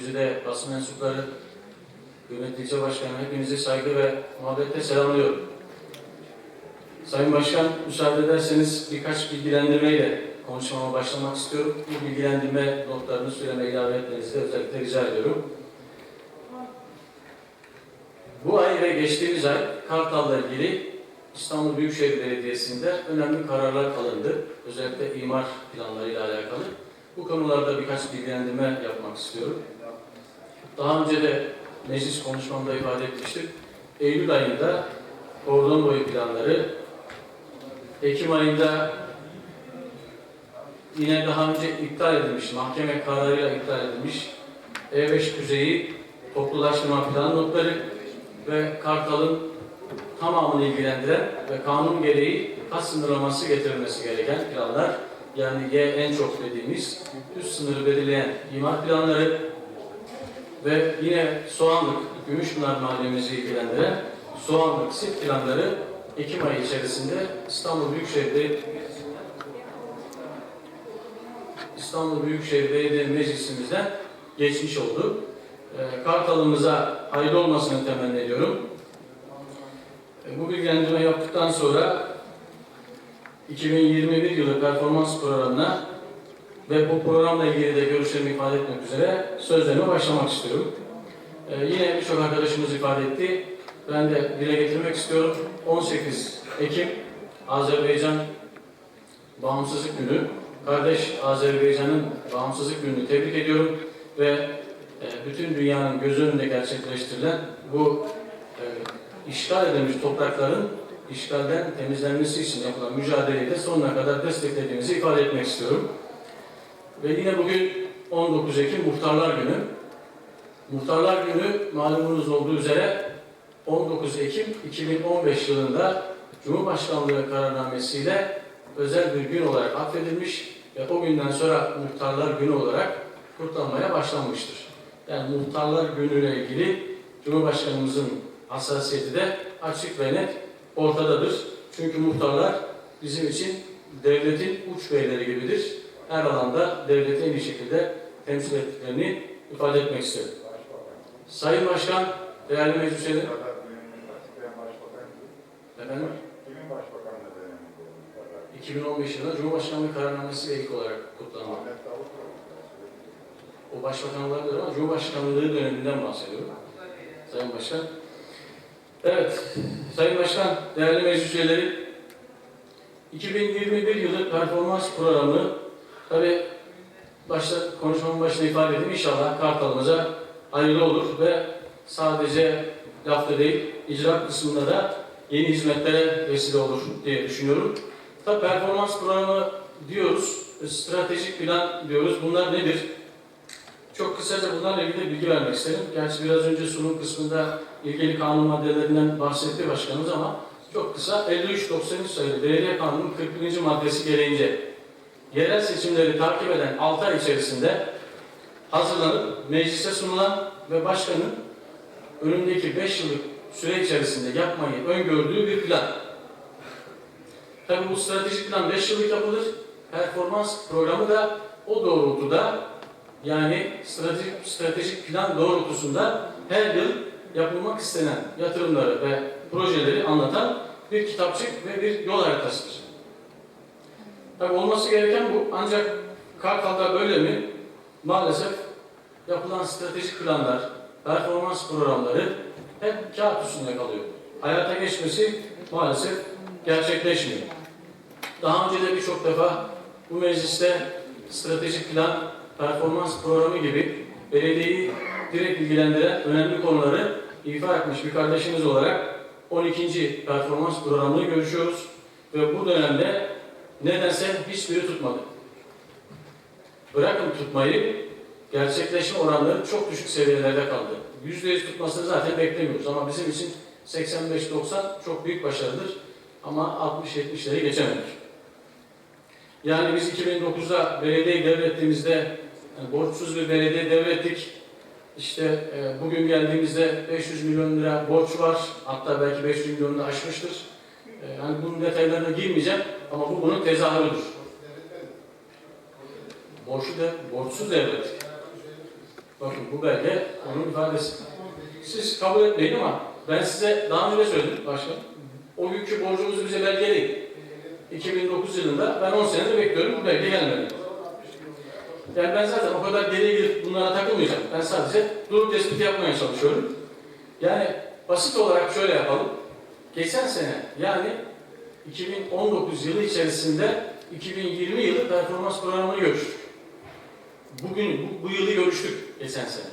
güzide basın mensupları, kıymetli ilçe başkanı hepinizi saygı ve muhabbetle selamlıyorum. Sayın Başkan, müsaade ederseniz birkaç bilgilendirmeyle konuşmama başlamak istiyorum. Bu bilgilendirme notlarını süreme ilave etmenizi özellikle rica ediyorum. Bu ay ve geçtiğimiz ay Kartal'la ilgili İstanbul Büyükşehir Belediyesi'nde önemli kararlar alındı. Özellikle imar planlarıyla alakalı. Bu konularda birkaç bilgilendirme yapmak istiyorum. Daha önce de meclis konuşmamda ifade etmiştim. Eylül ayında kordon boyu planları, Ekim ayında yine daha önce iptal edilmiş, mahkeme kararıyla iptal edilmiş E5 Kuzeyi toplulaştırma plan notları ve Kartal'ın tamamını ilgilendiren ve kanun gereği kaç sınırlaması getirilmesi gereken planlar, yani Y en çok dediğimiz üst sınırı belirleyen imar planları ve yine Soğanlık, Gümüşpınar mahallemizi ilgilendiren Soğanlık sit planları Ekim ayı içerisinde İstanbul Büyükşehir'de İstanbul Büyükşehir Belediye Meclisimizden geçmiş oldu. Ee, Kartalımıza hayırlı olmasını temenni ediyorum. E, Bu bilgilendirme yaptıktan sonra 2021 yılı performans programına ve bu programla ilgili de görüşlerimi ifade etmek üzere sözlerime başlamak istiyorum. Ee, yine birçok arkadaşımız ifade etti. Ben de dile getirmek istiyorum. 18 Ekim Azerbaycan Bağımsızlık Günü. Kardeş Azerbaycan'ın bağımsızlık gününü tebrik ediyorum ve e, bütün dünyanın göz önünde gerçekleştirilen bu e, işgal edilmiş toprakların işgalden temizlenmesi için yapılan mücadeleyi de sonuna kadar desteklediğimizi ifade etmek istiyorum. Ve yine bugün 19 Ekim Muhtarlar Günü. Muhtarlar Günü malumunuz olduğu üzere 19 Ekim 2015 yılında Cumhurbaşkanlığı kararnamesiyle özel bir gün olarak affedilmiş ve o günden sonra Muhtarlar Günü olarak kutlanmaya başlanmıştır. Yani Muhtarlar Günü ile ilgili Cumhurbaşkanımızın hassasiyeti de açık ve net ortadadır. Çünkü muhtarlar bizim için devletin uç beyleri gibidir. Her alanda devleti en iyi şekilde temsil ettiklerini ifade etmek isterim. Sayın Başkan, değerli meclis üyeleri, efendim, Kimin başbakanlığı döneminde? 2015 yılında Cumhurbaşkanlığı kararnamesi ilk olarak kutlandı. O başbakanlığa göre ama Cumhurbaşkanlığı döneminden bahsediyorum. Sayın Başkan. Evet, Sayın Başkan, değerli meclis üyeleri, 2021 yılı performans programı, tabi başta konuşmamın başında ifade edeyim, inşallah Kartalımıza hayırlı olur ve sadece lafta değil, icra kısmında da yeni hizmetlere vesile olur diye düşünüyorum. Tabi performans programı diyoruz, stratejik plan diyoruz. Bunlar nedir? Çok kısaca bunlarla ilgili bilgi vermek isterim. Gerçi biraz önce sunum kısmında ilgili kanun maddelerinden bahsetti başkanımız ama çok kısa 5393 sayılı Belediye Kanunu'nun 41. maddesi gereğince yerel seçimleri takip eden 6 ay içerisinde hazırlanıp meclise sunulan ve başkanın önündeki 5 yıllık süre içerisinde yapmayı öngördüğü bir plan. Tabi bu stratejik plan 5 yıllık yapılır. Performans programı da o doğrultuda yani stratejik, stratejik plan doğrultusunda her yıl yapılmak istenen yatırımları ve projeleri anlatan bir kitapçık ve bir yol haritasıdır. Tabi olması gereken bu. Ancak Kartal'da böyle mi? Maalesef yapılan stratejik planlar, performans programları hep kağıt üstünde kalıyor. Hayata geçmesi maalesef gerçekleşmiyor. Daha önce de birçok defa bu mecliste stratejik plan, performans programı gibi belediyeyi direkt ilgilendiren önemli konuları ifa etmiş bir kardeşimiz olarak 12. performans programını görüşüyoruz. Ve bu dönemde nedense hiçbiri tutmadı. Bırakın tutmayı, gerçekleşme oranları çok düşük seviyelerde kaldı. %100 tutmasını zaten beklemiyoruz ama bizim için 85-90 çok büyük başarıdır. Ama 60-70'leri geçemedik. Yani biz 2009'da belediyeyi devrettiğimizde yani borçsuz bir belediye devrettik. İşte e, bugün geldiğimizde 500 milyon lira borç var. Hatta belki 500 milyonu da aşmıştır. Yani bunun detaylarına girmeyeceğim ama bu bunun tezahürüdür. Borçlu de, borçsuz devlet. Bakın bu belge onun ifadesi. Siz kabul etmeyin ama ben size daha önce söyledim başkanım. O günkü borcumuzu bize belgeleyin. 2009 yılında ben 10 senedir bekliyorum bu belge gelmedi. Yani ben zaten o kadar geriye gidip bunlara takılmayacağım. Ben sadece durum tespiti yapmaya çalışıyorum. Yani basit olarak şöyle yapalım. Geçen sene yani 2019 yılı içerisinde 2020 yılı performans programını görüştük. Bugün bu, bu yılı görüştük geçen sene.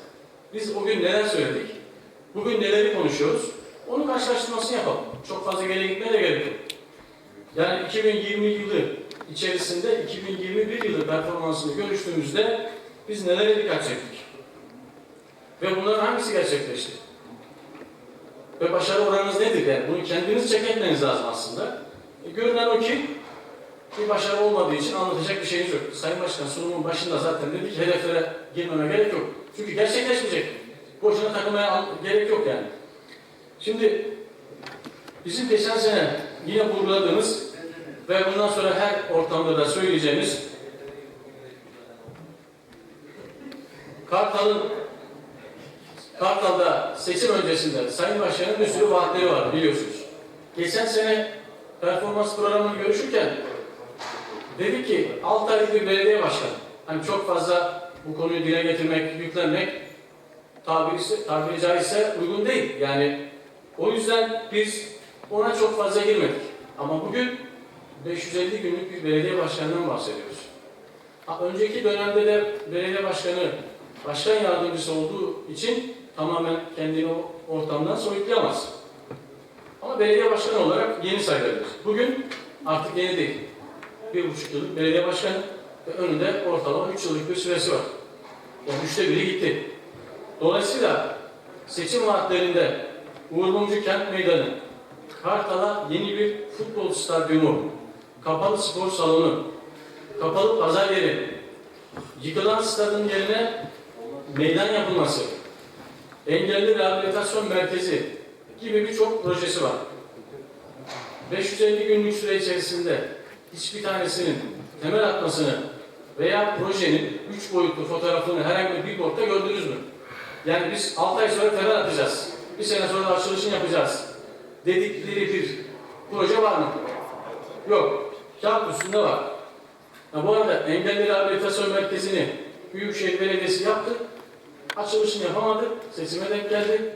Biz o gün neler söyledik? Bugün neleri konuşuyoruz? Onun karşılaştırmasını yapalım. Çok fazla geriye gitmeye de gerek yok. Yani 2020 yılı içerisinde 2021 yılı performansını görüştüğümüzde biz nelere dikkat çektik? Ve bunların hangisi gerçekleşti? Ve başarı oranınız nedir? Yani bunu kendiniz check etmeniz lazım aslında. E, görünen o ki bir başarı olmadığı için anlatacak bir şeyiniz yok. Sayın Başkan sunumun başında zaten dedi ki hedeflere girmeme gerek yok. Çünkü gerçekleşmeyecek. Boşuna takılmaya gerek yok yani. Şimdi bizim geçen sene yine vurguladığımız ve bundan sonra her ortamda da söyleyeceğimiz Kartal'ın Kartal'da seçim öncesinde Sayın Başkan'ın bir sürü vaatleri var biliyorsunuz. Geçen sene performans programını görüşürken dedi ki 6 aylık bir belediye başkanı. Hani çok fazla bu konuyu dile getirmek, yüklenmek tabiri, tabiri caizse uygun değil. Yani o yüzden biz ona çok fazla girmedik. Ama bugün 550 günlük bir belediye başkanından bahsediyoruz. Ha, önceki dönemde de belediye başkanı başkan yardımcısı olduğu için tamamen kendini o ortamdan soyutlayamaz. Ama belediye başkanı olarak yeni sayılabilir. Bugün artık yeni değil. Bir buçuk yıllık belediye başkanı ve önünde ortalama üç yıllık bir süresi var. Yani üçte biri gitti. Dolayısıyla seçim vaatlerinde Uğur Mumcu Kent Meydanı, Kartal'a yeni bir futbol stadyumu, kapalı spor salonu, kapalı pazar yeri, yıkılan stadın yerine meydan yapılması, engelli rehabilitasyon merkezi gibi birçok projesi var. 550 günlük süre içerisinde hiçbir tanesinin temel atmasını veya projenin üç boyutlu fotoğrafını herhangi bir billboardda gördünüz mü? Yani biz 6 ay sonra temel atacağız. Bir sene sonra açılışını yapacağız. Dedikleri bir proje var mı? Yok. Kağıt üstünde var. Ha, bu arada engelli rehabilitasyon merkezini Büyükşehir Belediyesi yaptı. Açılışını yapamadı. Seçime denk geldi.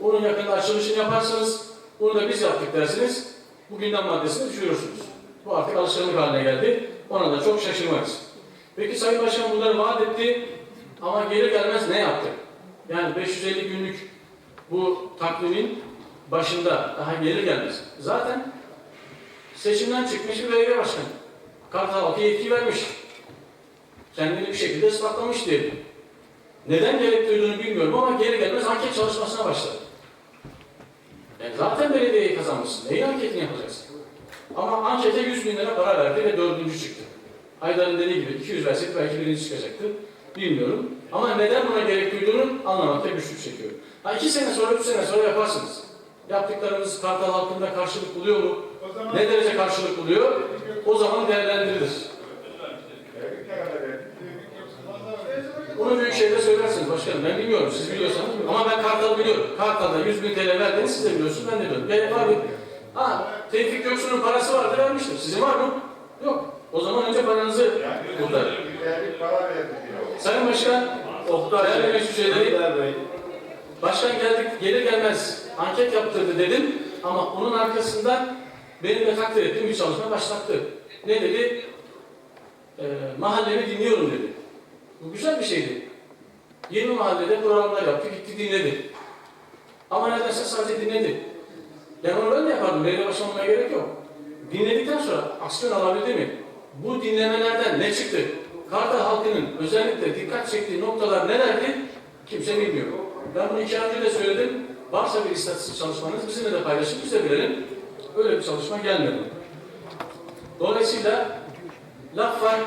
Onun yakında açılışını yaparsanız bunu da biz yaptık dersiniz. Bu gündem maddesini düşürüyorsunuz. Bu artık alışkanlık haline geldi. Ona da çok şaşırmayız. Peki Sayın Başkan bunları vaat etti ama geri gelmez ne yaptı? Yani 550 günlük bu takvimin başında daha gelir gelmez. Zaten seçimden çıkmış bir belediye başkanı. Kartal halkı yetki vermiş. Kendini bir şekilde ispatlamış diyelim. Neden gerek duyduğunu bilmiyorum ama geri gelmez anket çalışmasına başladı. Yani zaten belediyeyi kazanmışsın. Neyin anketini yapacaksın? Ama ankete 100 bin lira para verdi ve dördüncü çıktı. Aydar'ın dediği gibi 200 verseydi belki birinci çıkacaktı. Bilmiyorum. Ama neden buna gerek duyduğunu anlamakta güçlük çekiyorum. Ha iki sene sonra, üç sene sonra yaparsınız. Yaptıklarımız Kartal halkında karşılık buluyor mu? Ne derece karşılık buluyor? O zaman değerlendirilir. Verdik herhalde verdik. Onu büyük şeyde söylersiniz başkanım. Ben bilmiyorum. Siz biliyorsanız. Ama ben Kartal'ı biliyorum. Kartal'da 100 bin TL verdiğini siz de biliyorsunuz. Ben de biliyorum. Ben var bir... Ha, Tevfik Göksu'nun parası vardı vermiştim. Sizin var mı? Yok. O zaman önce paranızı kurtarın. Sayın Başkan, değerli üyeleri, Başkan geldik, gelir gelmez anket yaptırdı dedim ama onun arkasından benim de takdir ettiğim bir çalışma başlattı. Ne dedi? Ee, mahallemi dinliyorum dedi. Bu güzel bir şeydi. 20 mahallede programlar yaptı, gitti dinledi. Ama nedense sadece dinledi. Yani onu ben de yapardım, belediye başkanı olmaya gerek yok. Dinledikten sonra aksiyon alabildi mi? Bu dinlemelerden ne çıktı? Kartal halkının özellikle dikkat çektiği noktalar nelerdi? Kimse bilmiyor. Ben bunu iki önce de söyledim. Varsa bir istatistik çalışmanız bizimle de paylaşın, biz de bilelim. Öyle bir çalışma gelmedi. Dolayısıyla laf var,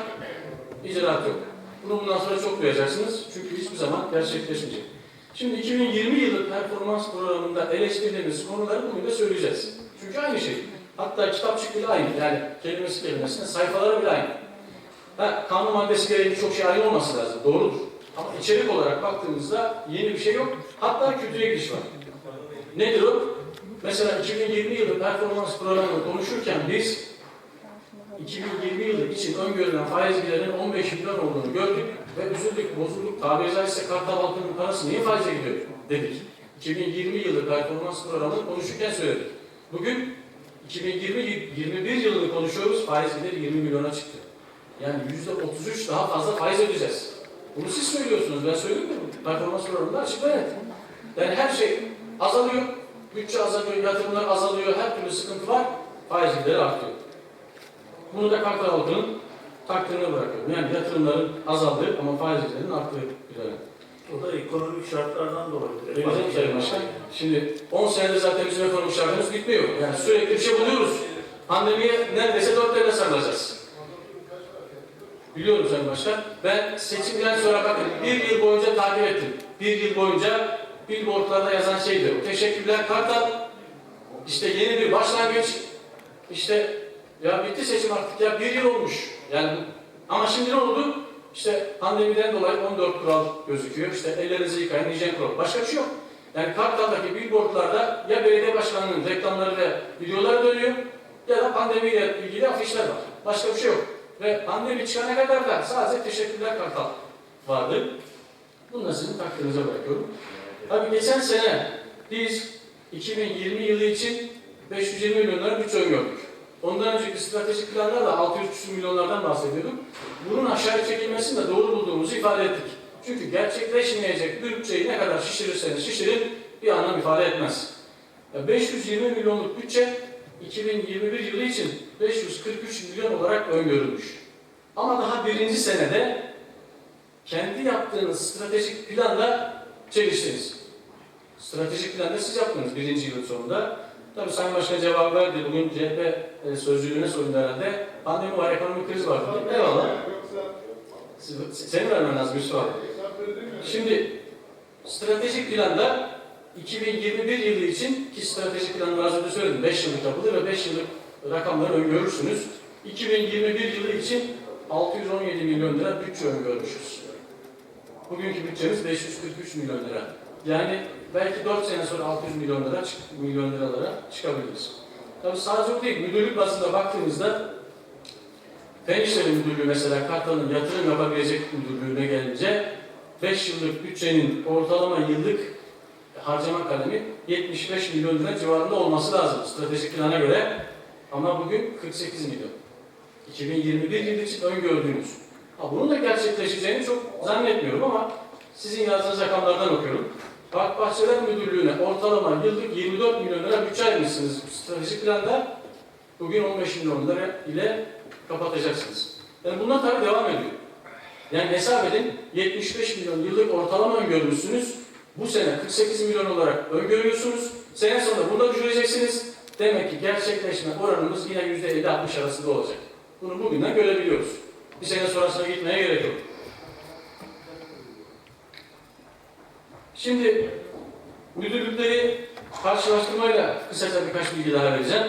icraat yok. Bunu bundan sonra çok duyacaksınız. Çünkü hiçbir zaman gerçekleşmeyecek. Şimdi 2020 yılı performans programında eleştirdiğimiz konuları bugün de söyleyeceğiz. Çünkü aynı şey. Hatta kitapçık bile aynı. Yani kelimesi kelimesine sayfaları bile aynı. Ha, kanun maddesi gereği çok şey aynı olması lazım. Doğrudur. Ama içerik olarak baktığımızda yeni bir şey yok. Hatta kötüye gidiş var. Nedir o? Mesela 2020 yılı performans programını konuşurken biz 2020 yılı için öngörülen faiz giderinin 15 milyon olduğunu gördük ve üzüldük, bozulduk. Tabiri caizse kartal halkının parası niye faize gidiyor dedik. 2020 yılı performans programını konuşurken söyledik. Bugün 2020-21 yılını konuşuyoruz, faiz gideri 20 milyona çıktı. Yani %33 daha fazla faiz ödeyeceğiz. Bunu siz söylüyorsunuz, ben söylemiyorum. Performans programında açık ve net. Yani her şey azalıyor, bütçe azalıyor, yatırımlar azalıyor, her türlü sıkıntı var, faiz gideri artıyor. Bunu da Kartal halkının takdirine bırakıyorum. Yani yatırımların azaldığı ama faiz giderinin arttığı üzerine. O da ekonomik şartlardan dolayı. Demeyeceğim Sayın Başkan. Şimdi 10 senedir zaten bizim ekonomik şartımız bitmiyor. Yani sürekli bir şey buluyoruz. Pandemiye neredeyse dört devre sarılacağız. Biliyorum Sayın Başkan. Ben seçimden sonra bakın bir yıl boyunca takip ettim. Bir yıl boyunca billboardlarda yazan şeydi. Teşekkürler Kartal. İşte yeni bir başlangıç. İşte ya bitti seçim artık ya bir yıl olmuş. Yani ama şimdi ne oldu? İşte pandemiden dolayı 14 kural gözüküyor. İşte ellerinizi yıkayın, hijyen kuralı. Başka bir şey yok. Yani Kartal'daki billboardlarda ya belediye başkanının reklamları ve videoları dönüyor ya da pandemiyle ilgili afişler var. Başka bir şey yok. Ve pandemi çıkana kadar da sadece teşekkürler Kartal vardı. Bunu da sizin takdirinize bırakıyorum. Tabii geçen sene biz 2020 yılı için 520 milyon lira bütçe öngördük. Ondan önceki stratejik planlarda da 600 küsur milyonlardan bahsediyorduk. Bunun aşağı çekilmesini de doğru bulduğumuzu ifade ettik. Çünkü gerçekleşmeyecek bir bütçeyi ne kadar şişirirseniz şişirin bir anlam ifade etmez. Ya 520 milyonluk bütçe 2021 yılı için 543 milyon olarak öngörülmüş. Ama daha birinci senede kendi yaptığınız stratejik planda çeliştiniz. Stratejik planda siz yaptınız birinci yılın sonunda. Tabii Sayın Başkan cevap verdi. Bugün CHP e, sözcülüğüne sorun herhalde. Pandemi var, ekonomik kriz var. Eyvallah. Senin vermen lazım Yusuf abi. Şimdi stratejik planda 2021 yılı için ki stratejik planı az önce söyledim 5 yıllık yapılır ve 5 yıllık rakamları öngörürsünüz. 2021 yılı için 617 milyon lira bütçe öngörmüşüz. Bugünkü bütçemiz 543 milyon lira. Yani belki 4 sene sonra 600 milyon lira milyon liralara çıkabiliriz. Tabii sadece o değil. Müdürlük bazında baktığımızda Fen İşleri Müdürlüğü mesela Kartal'ın yatırım yapabilecek müdürlüğüne gelince 5 yıllık bütçenin ortalama yıllık harcama kalemi 75 milyon lira civarında olması lazım stratejik plana göre. Ama bugün 48 milyon. 2021 yılı için öngördüğümüz. Ha, bunun da gerçekleşeceğini çok zannetmiyorum ama sizin yazdığınız rakamlardan okuyorum. Park Bahçeler Müdürlüğü'ne ortalama yıllık 24 milyon lira bütçe ayırmışsınız stratejik planda. Bugün 15 milyon lira ile kapatacaksınız. Yani bunlar tabii devam ediyor. Yani hesap edin 75 milyon yıllık ortalama öngörmüşsünüz. Bu sene 48 milyon olarak öngörüyorsunuz. Sene sonunda burada düşüreceksiniz. Demek ki gerçekleşme oranımız yine %50-60 arasında olacak. Bunu bugünden görebiliyoruz. Bir sene sonrasına gitmeye gerek yok. Şimdi müdürlükleri karşılaştırmayla kısaca birkaç bilgi daha vereceğim.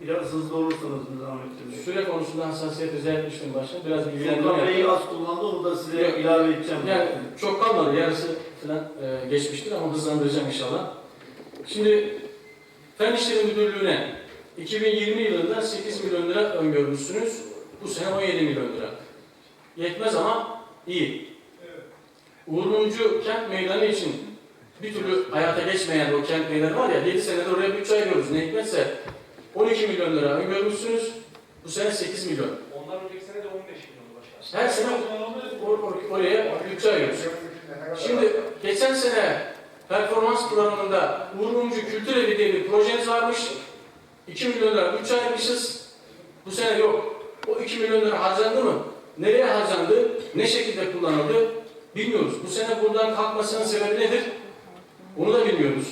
Biraz hızlı olursanız zahmet edin. Süre konusunda hassasiyet etmiştim başta. Biraz bilgilendirme Volkan yaptım. Bey az kullandı, onu da size Yok. ilave edeceğim. Yani çok kalmadı. Yarısı falan e, geçmiştir ama hızlandıracağım inşallah. Şimdi Fen İşleri Müdürlüğü'ne 2020 yılında 8 milyon lira öngörmüşsünüz. Bu sene 17 milyon lira. Yetmez ama iyi. Uğur Mumcu kent meydanı için bir türlü hayata geçmeyen o kent meydanı var ya 7 senedir oraya bütçe ayırıyoruz. Ne hikmetse 12 milyon lira öngörmüşsünüz. Bu sene 8 milyon. Ondan önceki sene de 15 milyondu başkanım. Her sene or- or- oraya bütçe ayırıyoruz. Şimdi geçen sene performans programında Uğur Mumcu Kültür Evi diye bir projeniz varmış. 2 milyon lira bütçe ayırmışız. Bu sene yok. O 2 milyon lira harcandı mı? Nereye harcandı? Ne şekilde kullanıldı? Bilmiyoruz. Bu sene buradan kalkmasının sebebi nedir? Onu da bilmiyoruz.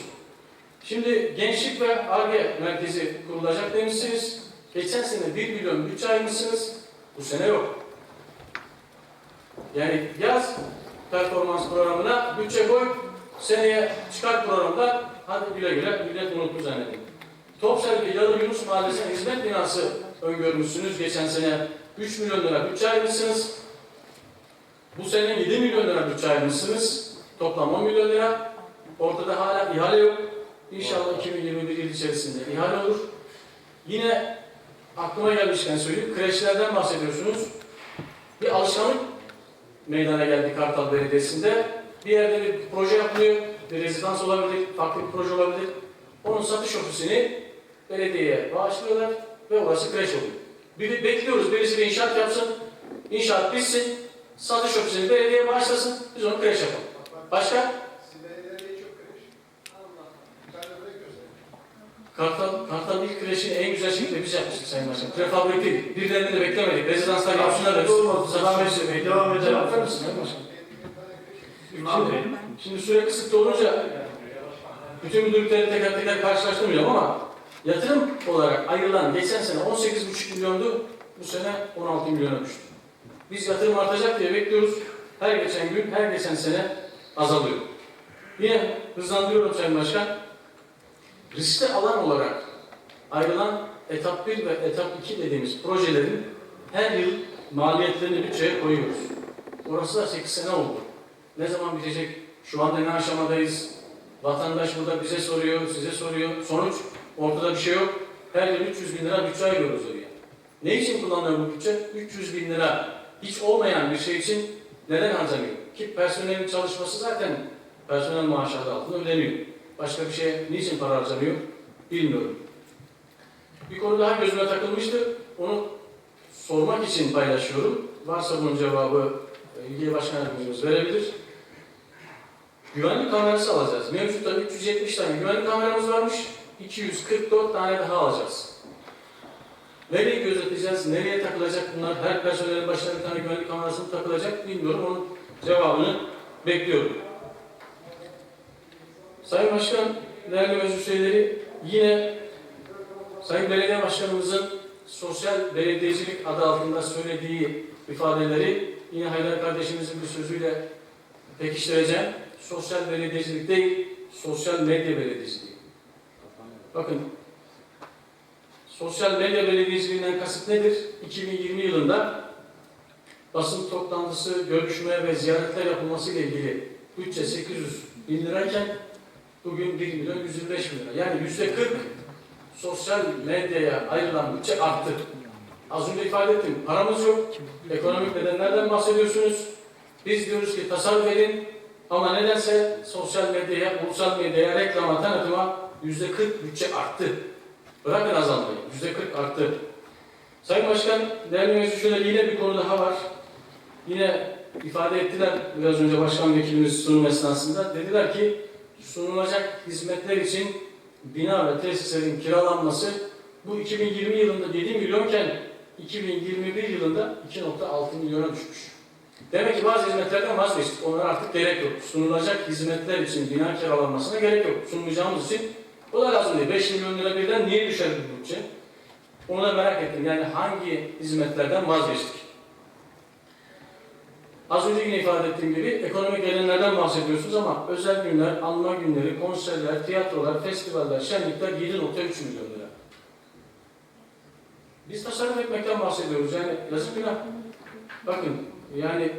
Şimdi Gençlik ve ARGE Merkezi kurulacak demişsiniz. Geçen sene 1 milyon bütçe ayırmışsınız. Bu sene yok. Yani yaz performans programına bütçe koy, seneye çıkar programda hadi güle güle millet unuttu zannedin. Topsel'de Yalı Yunus Mahallesi'ne hizmet binası öngörmüşsünüz geçen sene 3 milyon lira bütçe ayırmışsınız. Bu sene 7 milyon lira bütçe ayırmışsınız. Toplam 10 milyon lira. Ortada hala ihale yok. İnşallah 2021 yıl içerisinde ihale olur. Yine aklıma gelmişken söyleyeyim. Kreşlerden bahsediyorsunuz. Bir alışkanlık meydana geldi Kartal Belediyesi'nde. Bir yerde bir proje yapılıyor. Bir rezidans olabilir, farklı bir proje olabilir. Onun satış ofisini belediyeye bağışlıyorlar ve orası kreş oluyor. Bir, bekliyoruz birisi bir inşaat yapsın, inşaat bitsin, satış ofisini belediye bağışlasın, biz onu kreş yapalım. Başka? Kartal, Kartal ilk kreşini en güzel şekilde biz yapmıştık Sayın Başkanım. Prefabrik değil. Birilerini de beklemedik. Rezidanslar yapsınlar da Olmaz. Devam edelim. Devam edelim. Verir misin Sayın Başkanım? Abi, Şimdi süre kısıtlı olunca bütün müdürlükleri teker teker karşılaştırmayacağım ama yatırım olarak ayrılan geçen sene 18,5 milyondu, bu sene 16 milyona düştü. Biz yatırım artacak diye bekliyoruz. Her geçen gün, her geçen sene azalıyor. Yine hızlandırıyorum Sayın Başkan. Riskli alan olarak ayrılan etap 1 ve etap 2 dediğimiz projelerin her yıl maliyetlerini bütçeye koyuyoruz. Orası da 8 sene oldu. Ne zaman bitecek? Şu anda ne aşamadayız? Vatandaş burada bize soruyor, size soruyor. Sonuç ortada bir şey yok. Her yıl 300 bin lira bütçe ayırıyoruz oraya. Ne için kullanılıyor bu bütçe? 300 bin lira hiç olmayan bir şey için neden harcanıyor? Ki personelin çalışması zaten personel maaşı adı altında ödeniyor. Başka bir şeye niçin para harcanıyor bilmiyorum. Bir konu daha gözüme takılmıştı. Onu sormak için paylaşıyorum. Varsa bunun cevabı e, ilgili başkan verebilir. Güvenlik kamerası alacağız. Mevcutta 370 tane güvenlik kameramız varmış. 244 tane daha alacağız. Nereyi gözeteceğiz, nereye takılacak bunlar? Her personelin başına bir tane güvenlik kamerası mı takılacak bilmiyorum. Onun cevabını bekliyorum. Sayın Başkan, değerli meclis üyeleri, yine Sayın Belediye Başkanımızın sosyal belediyecilik adı altında söylediği ifadeleri yine Haydar kardeşimizin bir sözüyle pekiştireceğim. Sosyal belediyecilik değil, sosyal medya belediyeciliği. Bakın, sosyal medya belediyeciliğinden kasıt nedir? 2020 yılında basın toplantısı, görüşme ve ziyaretler yapılması ile ilgili bütçe 800 bin lirayken bugün 1 milyon 125 bin lira. Yani yüzde 40 sosyal medyaya ayrılan bütçe arttı. Az önce ifade ettim, paramız yok. Ekonomik nedenlerden bahsediyorsunuz. Biz diyoruz ki tasarruf edin ama nedense sosyal medyaya, ulusal medyaya, reklama, tanıtıma yüzde 40 bütçe arttı. Bırakın azalmayı, yüzde 40 arttı. Sayın Başkan, değerli meclis yine bir konu daha var. Yine ifade ettiler biraz önce başkan vekilimiz sunum esnasında. Dediler ki sunulacak hizmetler için bina ve tesislerin kiralanması bu 2020 yılında 7 milyonken 2021 yılında 2.6 milyona düşmüş. Demek ki bazı hizmetlerden vazgeçtik. Onlara artık gerek yok. Sunulacak hizmetler için bina kiralanmasına gerek yok. Sunmayacağımız için o da lazım değil. 5 milyon lira birden niye düşer bu bütçe? Onu da merak ettim. Yani hangi hizmetlerden vazgeçtik? Az önce yine ifade ettiğim gibi ekonomik gelenlerden bahsediyorsunuz ama özel günler, anma günleri, konserler, tiyatrolar, festivaller, şenlikler 7.3 milyon lira. Biz tasarruf etmekten bahsediyoruz. Yani yazık günah. Bakın yani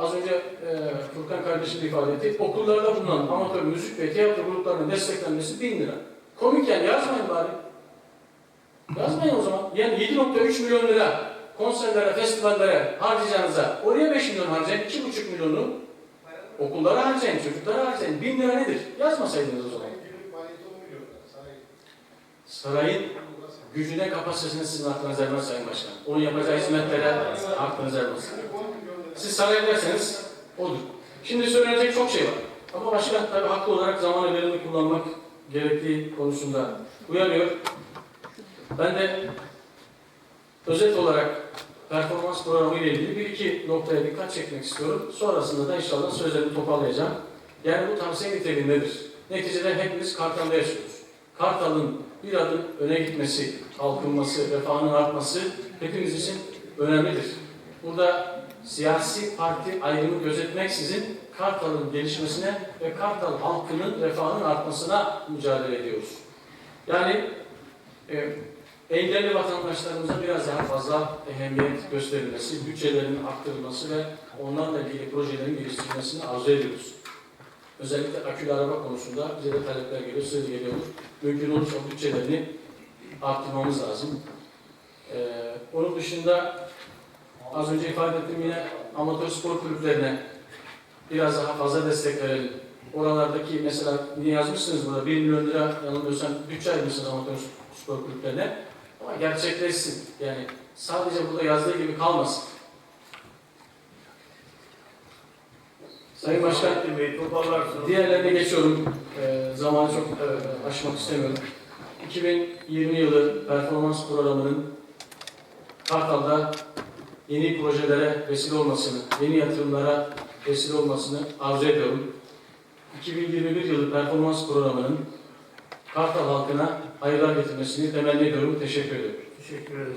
az önce e, Furkan kardeşim de ifade etti. Okullarda bulunan amatör müzik ve tiyatro gruplarının desteklenmesi 1000 lira. Komikken yazmayın bari. Yazmayın o zaman. Yani 7.3 milyon lira konserlere, festivallere harcayacağınıza oraya 5 milyon harcayın, 2,5 milyonu okullara harcayın, çocuklara harcayın. 1000 lira nedir? Yazmasaydınız o zaman. Sarayın gücüne, kapasitesine sizin aklınız ermez Sayın Başkan. Onun yapacağı hizmetlere aklınız ermez. Siz saray derseniz odur. Şimdi söylenecek çok şey var. Ama başkan tabii haklı olarak zamanı verimli kullanmak gerektiği konusunda uyarıyor. Ben de özet olarak performans programı ile ilgili bir iki noktaya dikkat çekmek istiyorum. Sonrasında da inşallah sözlerimi toparlayacağım. Yani bu tavsiye niteliğindedir. Neticede hepimiz Kartal'da yaşıyoruz. Kartal'ın bir adım öne gitmesi, kalkınması, refahının artması hepimiz için önemlidir. Burada siyasi parti ayrımı gözetmeksizin Kartal'ın gelişmesine ve Kartal halkının refahının artmasına mücadele ediyoruz. Yani e, engelli vatandaşlarımıza biraz daha fazla ehemmiyet gösterilmesi, bütçelerin arttırılması ve onlarla ilgili projelerin geliştirilmesini arzu ediyoruz. Özellikle akülü araba konusunda bize de talepler geliyor, söz geliyordur. Mümkün olursa bütçelerini arttırmamız lazım. Ee, onun dışında az önce ifade ettiğim yine amatör spor kulüplerine biraz daha fazla destek verelim. Oralardaki mesela niye yazmışsınız burada 1 milyon lira yanılmıyorsam bütçe ayırmışsınız amatör spor kulüplerine. Ama gerçekleşsin. Yani sadece burada yazdığı gibi kalmasın. Sayın Başkan, Bey. Diğerlerine geçiyorum. Ee, zamanı çok e, aşmak istemiyorum. 2020 yılı performans programının Kartal'da yeni projelere vesile olmasını, yeni yatırımlara vesile olmasını arzu ediyorum. 2021 yılı performans programının Kartal halkına hayırlar getirmesini temenni ediyorum. Teşekkür ediyorum. Teşekkür ederim.